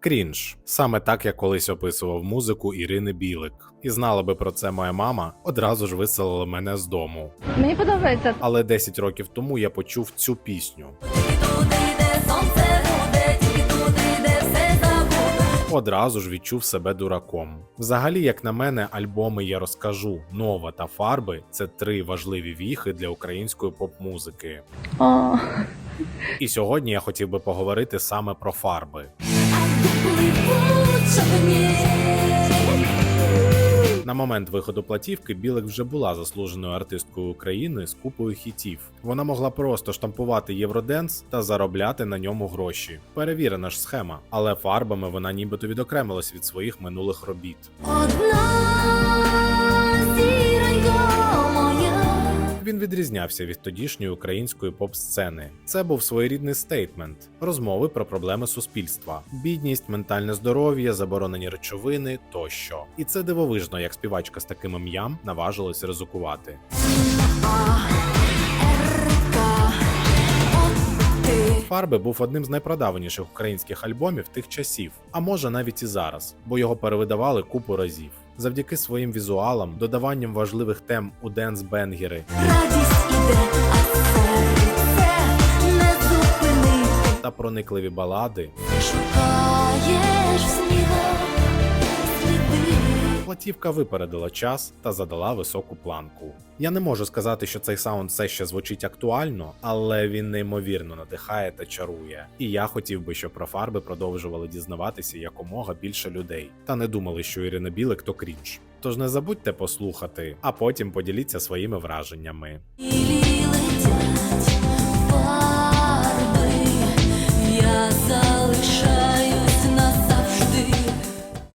Крінж. Саме так я колись описував музику Ірини Білик. І знала би про це моя мама, одразу ж виселила мене з дому. Мені подобається. Але 10 років тому я почув цю пісню. Одразу ж відчув себе дураком. Взагалі, як на мене, альбоми я розкажу, нова та фарби це три важливі віхи для української поп-музики. О, І сьогодні я хотів би поговорити саме про фарби. На момент виходу платівки Білик вже була заслуженою артисткою України з купою хітів. Вона могла просто штампувати Євроденс та заробляти на ньому гроші. Перевірена ж схема, але фарбами вона нібито відокремилась від своїх минулих робіт. Одна відрізнявся від тодішньої української поп-сцени. Це був своєрідний стейтмент, розмови про проблеми суспільства, бідність, ментальне здоров'я, заборонені речовини тощо. І це дивовижно, як співачка з таким ім'ям наважилась ризикувати. Фарби був одним з найпродаваніших українських альбомів тих часів, а може навіть і зараз, бо його перевидавали купу разів. Завдяки своїм візуалам, додаванням важливих тем у денс-бенгери Радість іде, а не зупинити. та проникливі балади, Шукаєш в снігах. Платівка випередила час та задала високу планку. Я не можу сказати, що цей саунд все ще звучить актуально, але він неймовірно надихає та чарує. І я хотів би, щоб про фарби продовжували дізнаватися якомога більше людей, та не думали, що Ірина Білик то крінж. Тож не забудьте послухати, а потім поділіться своїми враженнями.